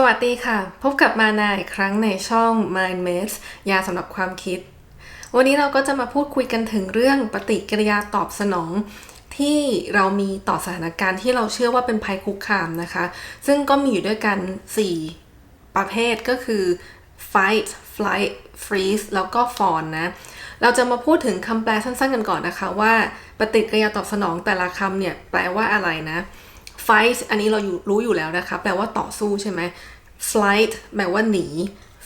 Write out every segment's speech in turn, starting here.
สวัสดีค่ะ พบกับมานาอีกครั้งในช่อง Mind m a z e ยาสำหรับความคิด วันนี้เราก็จะมาพูดคุยกันถึงเรื่องปฏิกิริยาตอบสนอง ที่เรามีต่อสถานการณ์ที่เราเชื่อว่าเป็นภัยคุกคามนะคะ ซึ่งก็มีอยู่ด้วยกัน 4 ประเภทก็คือ fight flight freeze แล้วก็ fawn นะ เราจะมาพูดถึงคำแปลสั้นๆกันก่อนนะคะว่า ปฏิกิริยาตอบสนองแต่ละคำเนี่ยแปลว่าอะไรนะ fight อันนี้เราอยู่รู้อยู่แล้วนะคะ แปลว่าต่อสู้ใช่ไหม flight แปลว่าหนี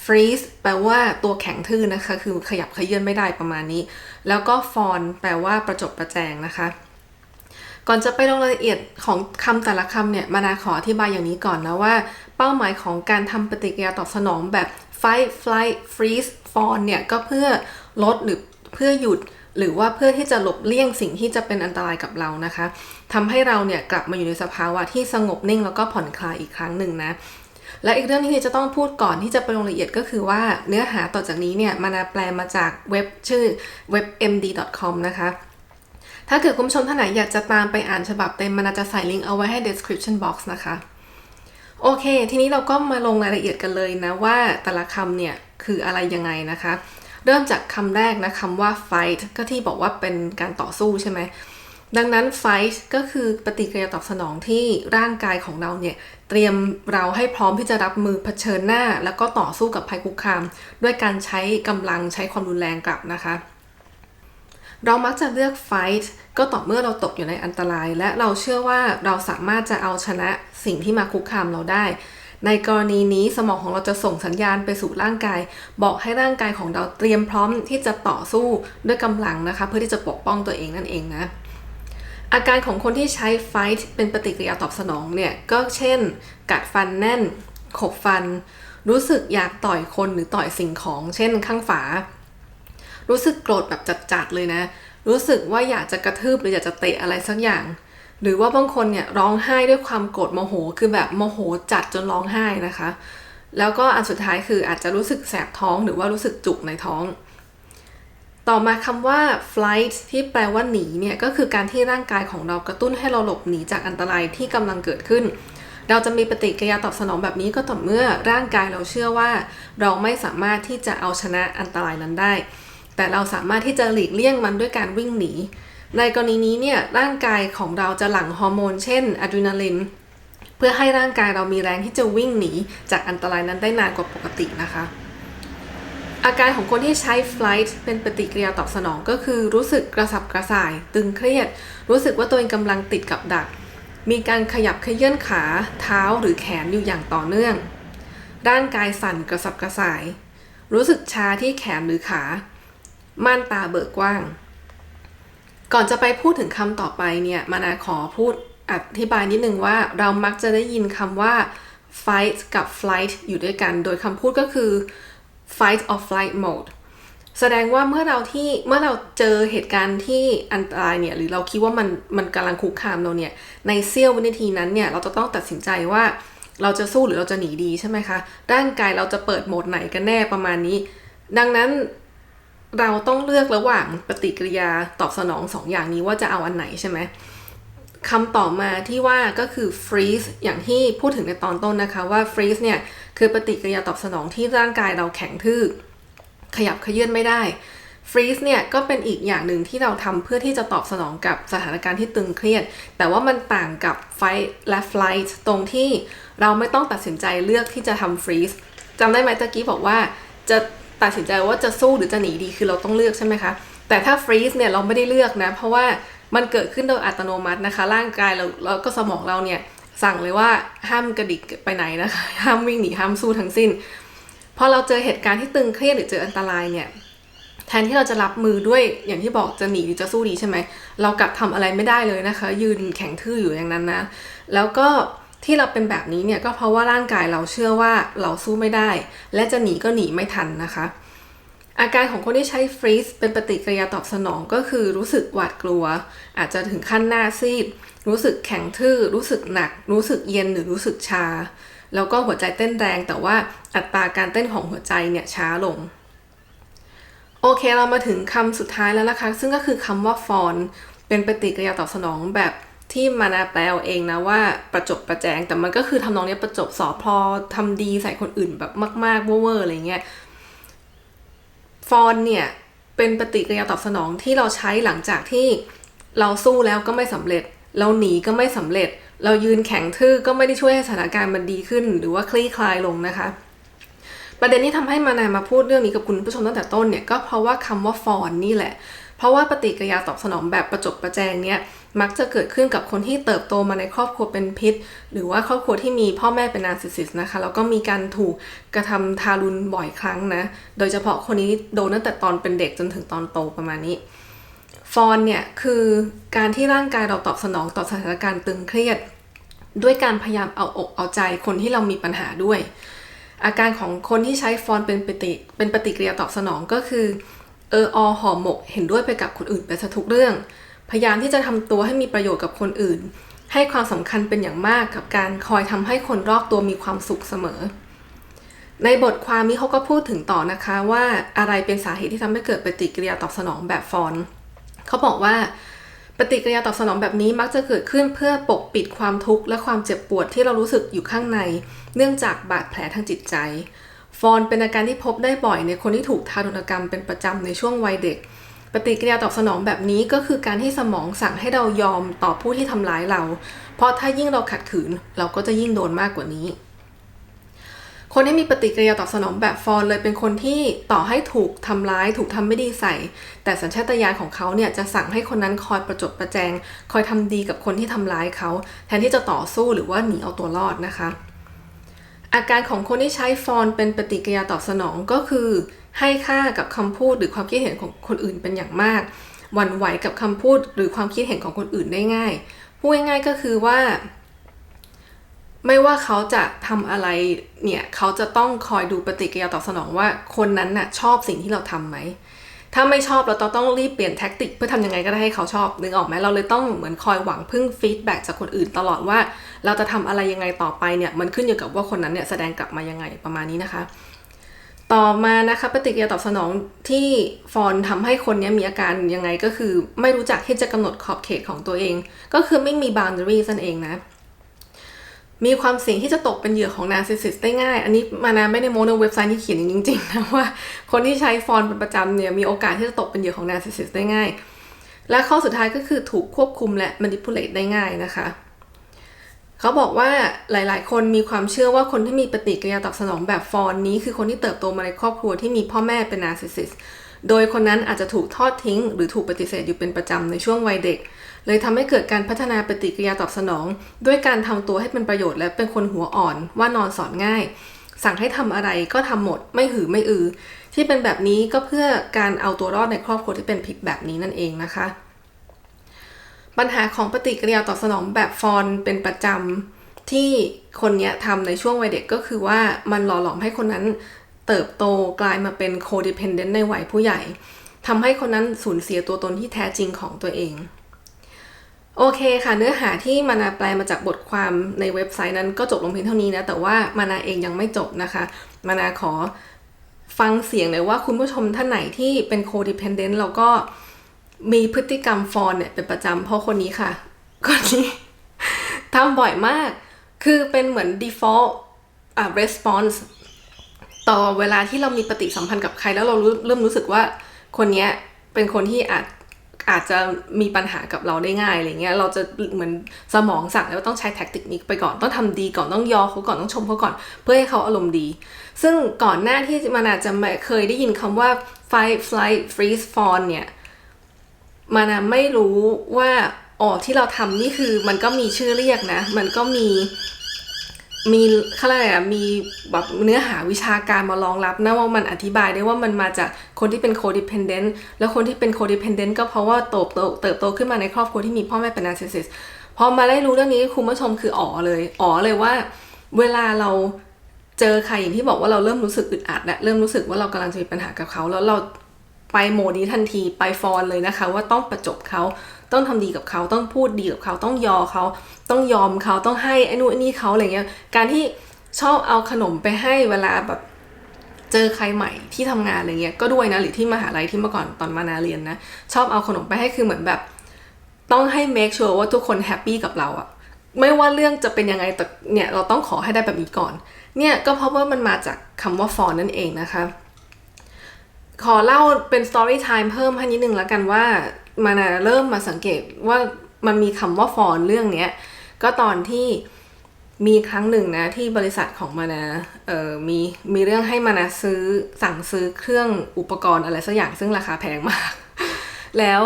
freeze แปลว่าตัวแข็งทื่อนะคะ คือขยับเขยื่อนไม่ได้ประมาณนี้ แล้วก็ fawn แปลว่าประจบประแจงนะคะ ก่อนจะไปลงรายละเอียดของคำแต่ละคำเนี่ย มานาขออธิบายอย่างนี้ก่อนนะว่า เป้าหมายของการทำปฏิกิริยาตอบสนองแบบ fight flight freeze fawn เนี่ย ก็เพื่อลดหรือเพื่อหยุด หรือว่าเพื่อที่จะหลบเลี่ยงสิ่งที่จะเป็นอันตรายกับเรานะคะทำให้เราเนี่ยกลับมาอยู่ในสภาวะที่สงบนิ่งแล้วก็ผ่อนคลายอีกครั้งหนึ่งนะ และอีกเรื่องที่จะต้องพูดก่อนที่จะไปลงรายละเอียดก็คือว่าเนื้อหาต่อจากนี้เนี่ยมานาแปลมาจากเว็บชื่อ webmd.com นะคะถ้าเกิดคุณผู้ชมท่านไหนอยากจะตามไปอ่านฉบับเต็มมันจะใส่ลิงก์เอาไว้ให้ description box นะคะ โอเค ทีนี้เราก็มาลงรายละเอียดกันเลยนะว่าแต่ละคำเนี่ยคืออะไรยังไงนะคะ เริ่มจากคำแรกนะคำว่า fight ก็ที่บอกว่าเป็นการต่อสู้ใช่ไหม ดังนั้น fight ก็คือปฏิกิริยาตอบสนองที่ร่างกายของเราเนี่ย เตรียมเราให้พร้อมที่จะรับมือเผชิญหน้า แล้วก็ต่อสู้กับภัยคุกคาม ด้วยการใช้กำลังใช้ความรุนแรงกลับนะคะเรามักจะเลือก fight ก็ต่อเมื่อเราตกอยู่ในอันตราย และเราเชื่อว่าเราสามารถจะเอาชนะสิ่งที่มาคุกคามเราได้ ในกรณีนี้สมองของเราจะส่งสัญญาณไปสู่ร่างกาย บอกให้ร่างกายของเราเตรียมพร้อมที่จะต่อสู้ด้วยกำลังนะคะ เพื่อที่จะปกป้องตัวเองนั่นเองนะอาการของคนที่ใช้ fight เป็นปฏิกิริยาตอบสนองเนี่ยก็เช่น กัดฟันแน่น ขบฟัน รู้สึกอยากต่อยคนหรือต่อยสิ่งของ เช่นข้างฝา รู้สึกโกรธแบบจัดๆเลยนะ รู้สึกว่าอยากจะกระทืบหรืออยากจะเตะอะไรสักอย่าง หรือว่าบางคนเนี่ยร้องไห้ด้วยความโกรธโมโห คือแบบโมโหจัดจนร้องไห้นะคะ แล้วก็อันสุดท้ายคืออาจจะรู้สึกแสบท้องหรือว่ารู้สึกจุกในท้อง ต่อมาคำว่า flight ที่แปลว่าหนีเนี่ยก็คือการที่ร่างกายของเรากระตุ้นให้เราหลบหนีจากอันตรายที่กำลังเกิดขึ้น เราจะมีปฏิกิริยาตอบสนองแบบนี้ก็ต่อเมื่อร่างกายเราเชื่อว่า เราไม่สามารถที่จะเอาชนะอันตรายนั้นได้ แต่เราสามารถที่จะหลีกเลี่ยงมันด้วยการวิ่งหนี ในกรณีนี้เนี่ยร่างกายของเราจะหลั่งฮอร์โมน เช่นอะดรีนาลินเพื่อให้ร่างกายเรามีแรงที่จะวิ่งหนีจากอันตรายนั้นได้นานกว่าปกตินะคะ อาการของคนที่ใช้ flight เป็นปฏิกิริยาตอบสนองก็คือรู้สึกกระสับกระส่าย ตึงเครียด รู้สึกว่าตัวเองกำลังติดกับดัก มีการขยับเขยื่อนขา เท้าหรือแขนอยู่อย่างต่อเนื่อง ร่างกายสั่นกระสับกระส่าย รู้สึกชาที่แขนหรือขา ม่านตาเบิกกว้าง ก่อนจะไปพูดถึงคำต่อไปเนี่ยมานาขอพูดอธิบายนิดนึงว่าเรามักจะได้ยินคำว่า fight กับ flight อยู่ด้วยกัน โดยคำพูดก็คือ fight or flight mode แสดงว่าเมื่อเราที่เมื่อเราเจอเหตุการณ์ที่อันตรายเนี่ยหรือเราคิดว่ามันมันกำลังคุกคามเราเนี่ยในเสี้ยววินาทีนั้นเนี่ยเราจะต้องตัดสินใจว่าเราจะสู้หรือเราจะหนีดีใช่ไหมคะ ร่างกายเราจะเปิดโหมดไหนกันแน่ประมาณนี้ ดังนั้น เราต้องเลือกระหว่างปฏิกิริยาตอบสนองสองอย่างนี้ว่าจะเอาอันไหนใช่ไหมคำต่อมาที่ว่าก็คือ freeze อย่างที่พูดถึงในตอนต้นนะคะว่า freeze เนี่ย คือปฏิกิริยาตอบสนองที่ร่างกายเราแข็งทื่อ ขยับเขยื่อนไม่ได้ freeze เนี่ย ก็เป็นอีกอย่างหนึ่งที่เราทำเพื่อที่จะตอบสนองกับสถานการณ์ที่ตึงเครียด แต่ว่ามันต่างกับ fight และ flight ตรงที่เราไม่ต้องตัดสินใจเลือกที่จะทำ freeze จำได้ไหมตะกี้บอกว่าจะ ตัดสินใจว่าจะสู้หรือจะหนีดีคือเราต้องเลือกใช่ไหมคะ แต่ถ้า freeze เนี่ยเราไม่ได้เลือกนะ เพราะว่ามันเกิดขึ้นโดยอัตโนมัตินะคะ ร่างกายเราแล้วก็สมองเราเนี่ยสั่งเลยว่าห้ามกระดิกไปไหนนะคะ ห้ามวิ่งหนีห้ามสู้ทั้งสิ้นพอเราเจอเหตุการณ์ที่ตึงเครียดหรือเจออันตรายเนี่ยแทนที่เราจะรับมือด้วยอย่างที่บอกจะหนีหรือจะสู้ดีใช่ไหมเรากลับทำอะไรไม่ได้เลยนะคะ ยืนแข็งทื่ออยู่อย่างนั้นนะ แล้วก็ ที่เราเป็นแบบนี้เนี่ยก็เพราะว่าร่างกายเราเชื่อว่าเราสู้ไม่ได้ และจะหนีก็หนีไม่ทันนะคะ อาการของคนที่ใช้ฟรีซเป็นปฏิกิริยาตอบสนองก็คือรู้สึกหวาดกลัว อาจจะถึงขั้นหน้าซีด รู้สึกแข็งทื่อ รู้สึกหนัก รู้สึกเย็นหรือรู้สึกชา แล้วก็หัวใจเต้นแรงแต่ว่าอัตราการเต้นของหัวใจเนี่ยช้าลงโอเคเรามาถึงคำสุดท้ายแล้วนะคะ ซึ่งก็คือคำว่าฟอนเป็นปฏิกิริยาตอบสนองแบบ ที่มานาแปลเอาเองนะว่าประจบประแจง แต่มันก็คือทำนองนี้ประจบสอบพอทำดีใส่คนอื่นแบบมากๆเวอร์ๆอะไรเงี้ยฟอนเนี่ยเป็นปฏิกิริยาตอบสนองที่เราใช้หลังจากที่เราสู้แล้วก็ไม่สำเร็จ เราหนีก็ไม่สำเร็จ เรายืนแข็งทื่อก็ไม่ได้ช่วยให้สถานการณ์มันดีขึ้น หรือว่าคลี่คลายลงนะคะ ประเด็นที่ทำให้มานามาพูดเรื่องนี้กับคุณผู้ชมตั้งแต่ต้นเนี่ยก็เพราะว่าคำว่าฟอนนี่แหละ เพราะว่าปฏิกิริยาตอบสนองแบบประจบประแจงเนี่ยมักจะเกิดขึ้นกับคนที่เติบโตมาในครอบครัวเป็นพิษ หรือว่าครอบครัวที่มีพ่อแม่เป็นนาร์ซิสซิสนะคะแล้วก็มีการถูกกระทำทารุณบ่อยครั้งนะ โดยเฉพาะคนนี้โดนตั้งแต่ตอนเป็นเด็กจนถึงตอนโตประมาณนี้ ฟอนเนี่ยคือการที่ร่างกายเราตอบสนองต่อสถานการณ์ตึงเครียด ด้วยการพยายามเอาอกเอาใจคนที่เรามีปัญหาด้วยอาการของคนที่ใช้ฟอนเป็นปฏิเป็นปฏิกิริยาตอบสนองก็คือ เอออหอหมกเห็นด้วยไปกับคนอื่นไปซะทุกเรื่อง พยายามที่จะทำตัวให้มีประโยชน์กับคนอื่น ให้ความสำคัญเป็นอย่างมากกับการคอยทำให้คนรอบตัวมีความสุขเสมอ ในบทความนี้เขาก็พูดถึงต่อนะคะว่าอะไรเป็นสาเหตุที่ทำให้เกิดปฏิกิริยาตอบสนองแบบฟอนเขาบอกว่าปฏิกิริยาตอบสนองแบบนี้มักจะเกิดขึ้นเพื่อปกปิดความทุกข์และความเจ็บปวดที่เรารู้สึกอยู่ข้างใน เนื่องจากบาดแผลทางจิตใจ ฟอนเป็นอาการที่พบได้บ่อยในคนที่ถูกทารุณกรรมเป็นประจำในช่วงวัยเด็ก ปฏิกิริยาตอบสนองแบบนี้ก็คือการที่สมองสั่งให้เรายอมต่อผู้ที่ทำร้ายเรา เพราะถ้ายิ่งเราขัดขืน เราก็จะยิ่งโดนมากกว่านี้ คนที่มีปฏิกิริยาตอบสนองแบบฟอนเลยเป็นคนที่ต่อให้ถูกทำร้าย ถูกทำไม่ดีใส่ แต่สัญชาตญาณของเขาเนี่ยจะสั่งให้คนนั้นคอยประจบประแจง คอยทำดีกับคนที่ทำร้ายเขา แทนที่จะต่อสู้หรือว่าหนีเอาตัวรอดนะคะ อาการของคนที่ใช้ฟอนเป็นปฏิกิริยาตอบสนองก็คือ ให้ค่ากับคำพูดหรือความคิดเห็นของคนอื่นเป็นอย่างมากหวั่นไหวกับคำพูดหรือความคิดเห็นของคนอื่นได้ง่ายพูดง่ายๆก็คือว่า ไม่ว่าเขาจะทำอะไรเนี่ยเขาจะต้องคอยดูปฏิกิริยาตอบสนองว่าคนนั้นน่ะชอบสิ่งที่เราทำไหม ถ้าไม่ชอบเราต้องต้องรีบเปลี่ยนแท็กติกเพื่อทำยังไงก็ได้ให้เขาชอบนึกออกไหมเราเลยต้องเหมือนคอยหวังพึ่งฟีดแบ็กจากคนอื่นตลอดว่า เราจะทำอะไรยังไงต่อไปเนี่ยมันขึ้นอยู่กับว่าคนนั้นเนี่ยแสดงกลับมายังไงประมาณนี้นะคะ ต่อมานะคะปฏิกิริยาตอบสนองที่ฟอนทำให้คนนี้มีอาการยังไงก็คือ ไม่รู้จักที่จะกำหนดขอบเขตของตัวเอง ก็คือไม่มี boundaries นั่นเองนะ มีความเสี่ยงที่จะตกเป็นเหยื่อของนาร์ซิสซิสได้ง่าย อันนี้มานาไม่ได้โมในเว็บไซต์ที่เขียนจริงๆนะว่าคนที่ใช้ฟอนต์เป็นประจำเนี่ยมีโอกาสที่จะตกเป็นเหยื่อของนาร์ซิสซิสได้ง่าย และข้อสุดท้ายก็คือถูกควบคุมและ manipulate ได้ง่ายนะคะเขาบอกว่าหลายๆ คนมีความเชื่อว่าคนที่มีปฏิกิริยาตอบสนองแบบฟอนนี้ คือคนที่เติบโตมาในครอบครัวที่มีพ่อแม่เป็นนาร์ซิสซิสโดยคนนั้นอาจจะถูกทอดทิ้ง หรือถูกปฏิเสธอยู่เป็นประจำในช่วงวัยเด็ก เลยทำให้เกิดการพัฒนาปฏิกิริยาตอบสนอง ด้วยการทำตัวให้เป็นประโยชน์และเป็นคนหัวอ่อน ว่านอนสอนง่าย สั่งให้ทำอะไรก็ทำหมดไม่หือไม่อือ ที่เป็นแบบนี้ก็เพื่อการเอาตัวรอดในครอบครัวที่เป็นพิษแบบนี้นั่นเองนะคะ ปัญหาของปฏิกิริยาตอบสนองแบบฟอนเป็นประจำที่คนนี้ทำในช่วงวัยเด็กก็คือว่ามันหล่อหลอมให้คนนั้นเติบโตกลายมาเป็นโคดิพ e นเดนต์ในวัยผู้ใหญ่ทำให้คนนั้นสูญเสียตัวตนที่แท้จริงของตัวเอง โอเคค่ะเนื้อหาที่มานาแปลมาจากบทความในเว็บไซต์นั้นก็จบลงเพียงเท่านี้นะ แต่ว่ามานาเองยังไม่จบนะคะ มานาขอฟังเสียงเลยว่าคุณผู้ชมท่านไหนที่เป็นโคดิพ e นเดนต์แล้วก็มีพฤติกรรมฟอนเนี่ยเป็นประจำเพราะคนนี้ค่ะ คนนี้ทำบ่อยมาก คือเป็นเหมือน default อ่า response ต่อเวลาที่เรามีปฏิสัมพันธ์กับใครแล้วเราเริ่มรู้สึกว่าคนนี้เป็นคนที่อาจ อาจจะมีปัญหากับเราได้ง่ายอะไรเงี้ยเราจะเหมือนสมองสั่งแล้วว่าต้องใช้แท็กติกนี้ไปก่อนต้องทำดีก่อนต้องยอเขาก่อนต้องชมเขาก่อน เพื่อให้เขาอารมณ์ดี ซึ่งก่อนหน้าที่มันอาจจะไม่เคยได้ยินคำว่า fight flight freeze fawn เนี่ยมานไม่รู้ว่าอ๋อที่เราทำนี่คือมันก็มีชื่อเรียกนะ มันก็มี มีเขาเรียกอะไรอะมีแบบเนื้อหาวิชาการมารองรับนะว่ามันอธิบายได้ว่ามันมาจากคนที่เป็นโคดิพ e นเดนต์แล้วคนที่เป็นโคดิพ e นเดนต์ก็เพราะว่าโตโตเติบโตขึ้นมาในครอบครัวที่มีพ่อแม่เป็นนาร์ซิสซิสพอมาได้รู้เรื่องนี้คุณผู้ชมคืออ๋อเลยอ๋อเลยว่า เวลาเราเจอใครอย่างที่บอกว่าเราเริ่มรู้สึกอึดอัดและเริ่มรู้สึกว่าเรากำลังจะมีปัญหากับเขา แล้วเราไปโหมดนี้ทันทีไปฟอนเลยนะคะ ว่าต้องประจบเขา ต้องทำดีกับเขาต้องพูดดีกับเขาต้องยอเขาต้องยอมเขาต้องให้ไอ้นู่นอ้นี่เขาอะไรเงี้ยการที่ชอบเอาขนมไปให้เวลาแบบเจอใครใหม่ที่ทำงานอะไรเงี้ยก็ด้วยนะหรือที่มหาลัยที่เมื่อก่อนตอนมานาเรียนนะชอบเอาขนมไปให้คือเหมือนแบบ ต้องให้ make sure ว่าทุกคนแฮปปี้กับเราอะไม่ว่าเรื่องจะเป็นยังไงแต่เนี่ยเราต้องขอให้ได้แบบนี้ก่อน เนี่ยก็เพราะว่ามันมาจากคำว่า for นั่นเองนะคะ ขอเล่าเป็น story time เพิ่มให้นิดนึงแล้วกันว่า มานาเริ่มมาสังเกตว่ามันมีคำว่า for เรื่องเนี้ยก็ตอนที่มีครั้งหนึ่งนะที่บริษัทของมานาเอ่อมีมีเรื่องให้มานาซื้อสั่งซื้อเครื่องอุปกรณ์อะไรสักอย่างซึ่งราคาแพงมาก แล้ว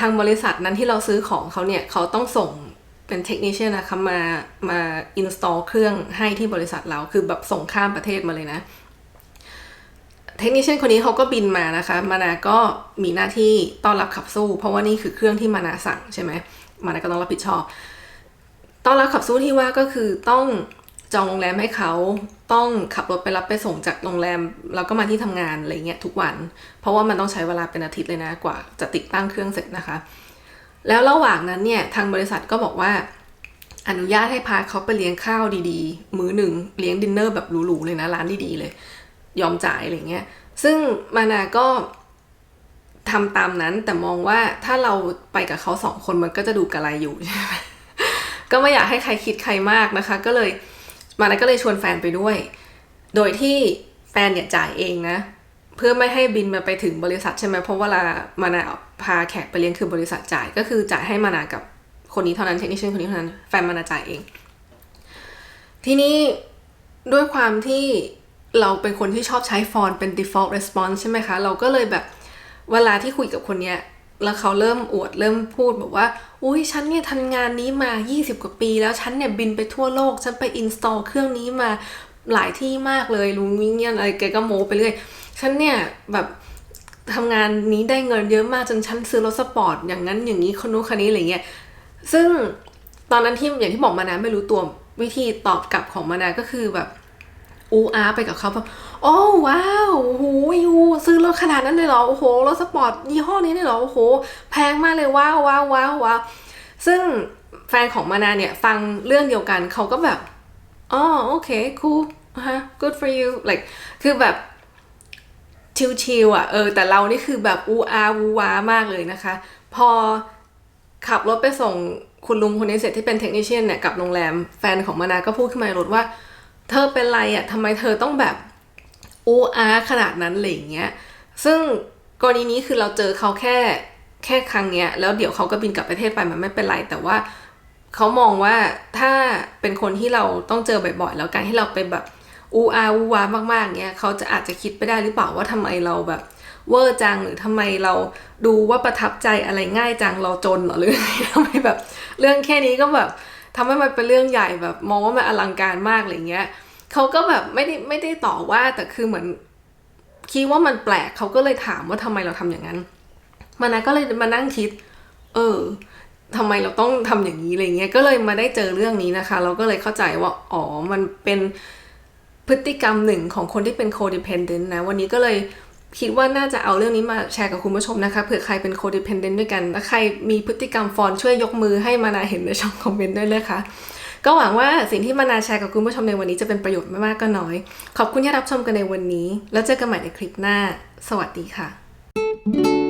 ทางบริษัทนั้นที่เราซื้อของเขาเนี่ยเขาต้องส่งเป็นเทคนิชเชียนนะคะมามา install เครื่องให้ที่บริษัทเราคือแบบส่งข้ามประเทศมาเลยนะ เทคนิชเชนคนนี้เขาก็บินมานะคะ มานาก็มีหน้าที่ต้อนรับขับสู้ เพราะว่านี่คือเครื่องที่มานาสั่งใช่ไหมมานาก็ต้องรับผิดชอบ ต้อนรับขับสู้ที่ว่าก็คือต้องจองโรงแรมให้เขาต้องขับรถไปรับไปส่งจากโรงแรม แล้วก็มาที่ทำงานอะไรเงี้ยทุกวัน เพราะว่ามันต้องใช้เวลาเป็นอาทิตย์เลยนะกว่าจะติดตั้งเครื่องเสร็จนะคะ แล้วระหว่างนั้นเนี่ยทางบริษัทก็บอกว่า อนุญาตให้พาเขาไปเลี้ยงข้าวดีๆ มื้อหนึ่งเลี้ยงดินเนอร์แบบหรูๆเลยนะร้านดีๆเลย ยอมจ่ายอะไรเงี้ย ซึ่งมานาก็ทำตามนั้นแต่มองว่าถ้าเราไปกับเขาสองคนมันก็จะดูกระไรอยู่ใช่ไหมก็ไม่อยากให้ใครคิดใครมากนะคะ ก็เลยมานาก็เลยชวนแฟนไปด้วย โดยที่แฟนเนี่ยจ่ายเองนะ เพื่อไม่ให้บินมาไปถึงบริษัทใช่ไหมเพราะเวลามานาพาแขกไปเลี้ยงคือบริษัทจ่าย ก็คือจ่ายให้มานากับคนนี้เท่านั้นเทคนิชชียนคนนี้เท่านั้นแฟนมานาจ่ายเอง ทีนี้ด้วยความที่ เราเป็นคนที่ชอบใช้ฟอนต์เป็น default response ใช่ไหมคะ เราก็เลยแบบเวลาที่คุยกับคนเนี้ยแล้วเขาเริ่มอวดเริ่มพูดแบบว่า อุ้ยฉันเนี่ยทำงานนี้มา 20 กว่าปี แล้วฉันเนี่ยบินไปทั่วโลก ฉันไป install เครื่องนี้มาหลายที่มากเลยลุงวิ่งเงี้ยอะไรแกก็โม้ไปเรื่อยฉันเนี่ยแบบทำงานนี้ได้เงินเยอะมากจนฉันซื้อรถสปอร์ตอย่างนั้นอย่างนี้คนนู้นคนนี้อะไรเงี้ยซึ่งตอนนั้นที่อย่างที่บอกมานะไม่รู้ตัววิธีตอบกลับของมานาก็คือแบบ อูอาไปกับเขาแบบโอ้ว้าวโอ้โหยูซื้อรถขนาดนั้นเลยเหรอโอ้โหรถสปอร์ตยี่ห้อนี้เลยเหรอโอ้โห แพงมากเลยว้าวว้าวว้าวว้าวซึ่งแฟนของมานาเนี่ยฟังเรื่องเดียวกันเขาก็แบบอ๋อโอเค cool ฮะ good for you like คือแบบชิวๆอะเออแต่เรานี่คือแบบอูอาวูวามากเลยนะคะ พอขับรถไปส่งคุณลุงคนนี้เสร็จที่เป็นเทคนิชเชียนเนี่ยกลับโรงแรมแฟนของมานาก็พูดขึ้นมาในรถว่า เธอเป็นไรอะทำไมเธอต้องแบบอูอาขนาดนั้นอะไรอย่างเงี้ย ซึ่งกรณีนี้คือเราเจอเขาแค่แค่ครั้งเนี้ย แล้วเดี๋ยวเขาก็บินกลับประเทศไปมันไม่เป็นไร แต่ว่าเขามองว่าถ้าเป็นคนที่เราต้องเจอบ่อยๆ แล้วการที่เราไปแบบอูอาอูวามากๆเงี้ยเขาจะอาจจะคิดไปได้หรือเปล่าว่าทำไมเราแบบเวอร์จังหรือทำไมเราดูว่าประทับใจอะไรง่ายจังเราจนหรอหรืออะไรทำไมแบบ เรื่องแค่นี้ก็แบบ ทำให้มันเป็นเรื่องใหญ่แบบ มองว่ามันอลังการมากอะไรเงี้ยเขาก็แบบไม่ได้ไม่ได้ต่อว่าแต่คือเหมือนคิดว่ามันแปลกเขาก็เลยถามว่าทำไมเราทำอย่างนั้นมานะก็เลยมานั่งคิด เออทำไมเราต้องทำอย่างนี้อะไรเงี้ยก็เลยมาได้เจอเรื่องนี้นะคะ เราก็เลยเข้าใจว่าอ๋อมันเป็นพฤติกรรมหนึ่งของคนที่เป็น codependent นะ วันนี้ก็เลย คิดว่าน่าจะเอาเรื่องนี้มาแชร์กับคุณผู้ชมนะคะเผื่อใครเป็นโคดิพเอนเดนต์ด้วยกัน และใครมีพฤติกรรมฟอนช่วยยกมือให้มานาเห็นในช่องคอมเมนต์ด้วยเลยค่ะก็หวังว่าสิ่งที่มานาแชร์กับคุณผู้ชมในวันนี้จะเป็นประโยชน์ไม่มากก็น้อย ขอบคุณที่รับชมกันในวันนี้ แล้วเจอกันใหม่ในคลิปหน้า สวัสดีค่ะ